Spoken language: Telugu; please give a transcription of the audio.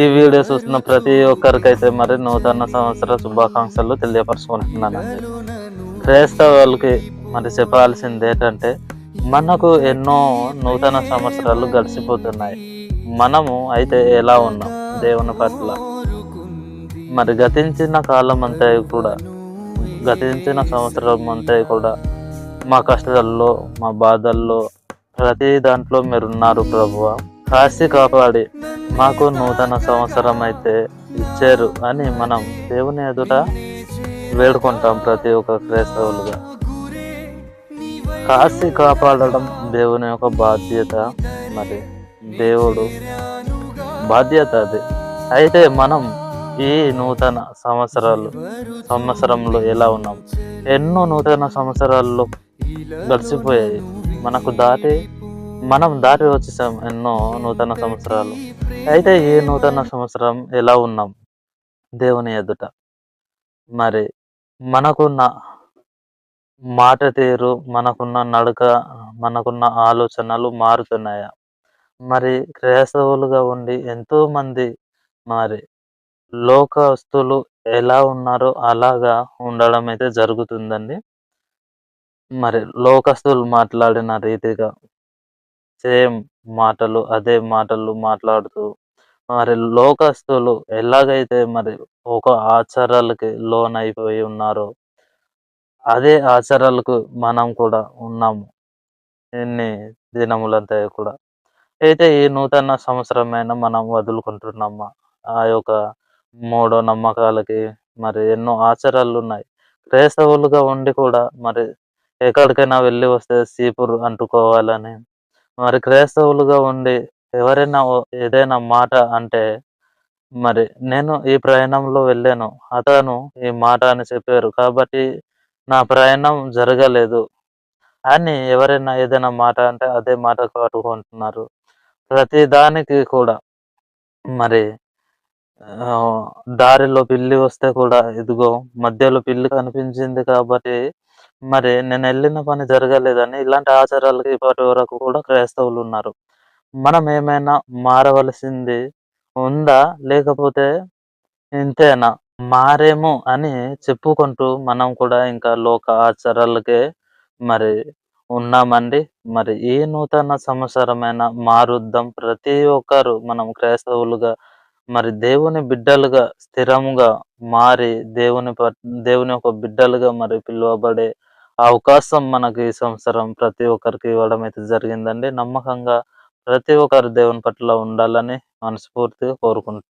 ఈ వీడియో చూస్తున్న ప్రతి ఒక్కరికైతే మరి నూతన సంవత్సర శుభాకాంక్షలు తెలియపరచుకుంటున్నానండి క్రైస్తవులకి మరి చెప్పాల్సింది ఏంటంటే మనకు ఎన్నో నూతన సంవత్సరాలు గడిచిపోతున్నాయి. మనము అయితే ఎలా ఉన్నాం? దేవుని పట్ల. మరి గతించిన కాలం అంతా కూడా గతించిన సంవత్సరం అంతా కూడా మా కష్టాల్లో మా బాధల్లో ప్రతి దాంట్లో మీరున్నారు ప్రభువ. కాసి కాపాడి మాకు నూతన సంవత్సరం అయితే ఇచ్చారు అని మనం దేవుని ఎదుట వేడుకుంటాం ప్రతి ఒక్క క్రైస్తవులుగా. కాసి కాపాడడం దేవుని యొక్క బాధ్యత మరి. దేవుడు బాధ్యత అది. అయితే మనం ఈ నూతన సంవత్సరాలు సంవత్సరంలో ఎలా ఉన్నాం? ఎన్నో నూతన సంవత్సరాల్లో గడిచిపోయాయి. మనకు దాటి మనం దారి వచ్చేసాం ఎన్నో నూతన సంవత్సరాలు. అయితే ఈ నూతన సంవత్సరం ఎలా ఉన్నాం? దేవుని ఎదుట. మరి మనకున్న మాట తీరు మనకున్న నడక మనకున్న ఆలోచనలు మారుతున్నాయా? మరి క్రైస్తవులుగా ఉండి ఎంతో మంది మరి లోకస్తులు ఎలా ఉన్నారో అలాగా ఉండడం అయితే జరుగుతుందండి. మరి లోకస్తులు మాట్లాడిన రీతిగా సేమ్ మాటలు అదే మాటలు మాట్లాడుతూ మరి లోకస్తులు ఎలాగైతే మరి ఒక ఆచారాలకి లోన్ అయిపోయి ఉన్నారో అదే ఆచారాలకు మనం కూడా ఉన్నాము ఎన్ని దినములంతా కూడా. అయితే ఈ నూతన సంవత్సరమైన మనం వదులుకుంటున్నామా? ఆ యొక్క మూడో నమ్మకాలకి మరి ఎన్నో ఆచారాలు ఉన్నాయి. క్రైస్తవులుగా ఉండి కూడా మరి ఎక్కడికైనా వెళ్ళి వస్తే సీపురు అంటుకోవాలని మరి క్రైస్తవులుగా ఉండి ఎవరైనా ఏదైనా మాట అంటే మరి నేను ఈ ప్రయాణంలో వెళ్ళాను. అతను ఈ మాట అని చెప్పారు. కాబట్టి నా ప్రయాణం జరగలేదు. అని ఎవరైనా ఏదైనా మాట అంటే అదే మాట పట్టుకుంటున్నారు. ప్రతి దానికి కూడా మరి దారిలో పిల్లి వస్తే కూడా ఇదిగో మధ్యలో పిల్లి కనిపించింది కాబట్టి మరి నేను వెళ్ళిన పని జరగలేదని ఇలాంటి ఆచారాలకి ఇప్పటి వరకు కూడా క్రైస్తవులు ఉన్నారు. మనం ఏమైనా మారవలసింది ఉందా? లేకపోతే ఇంతేనా? మారేమో అని చెప్పుకుంటూ మనం కూడా ఇంకా లోక ఆచారాలకే మరి ఉన్నామండి. మరి ఈ నూతన సంవత్సరమైన మారుద్దాం. ప్రతి ఒక్కరు మనం క్రైస్తవులుగా మరి దేవుని బిడ్డలుగా స్థిరముగా మారి దేవుని దేవుని యొక్క బిడ్డలుగా మరి పిలువబడే అవకాశం మనకి ఈ సంవత్సరం ప్రతి ఒక్కరికి ఇవ్వడం అయితే జరిగిందండి. నమ్మకంగా ప్రతి ఒక్కరు దేవుని పట్ల ఉండాలని మనస్ఫూర్తిగా కోరుకుంటున్నాను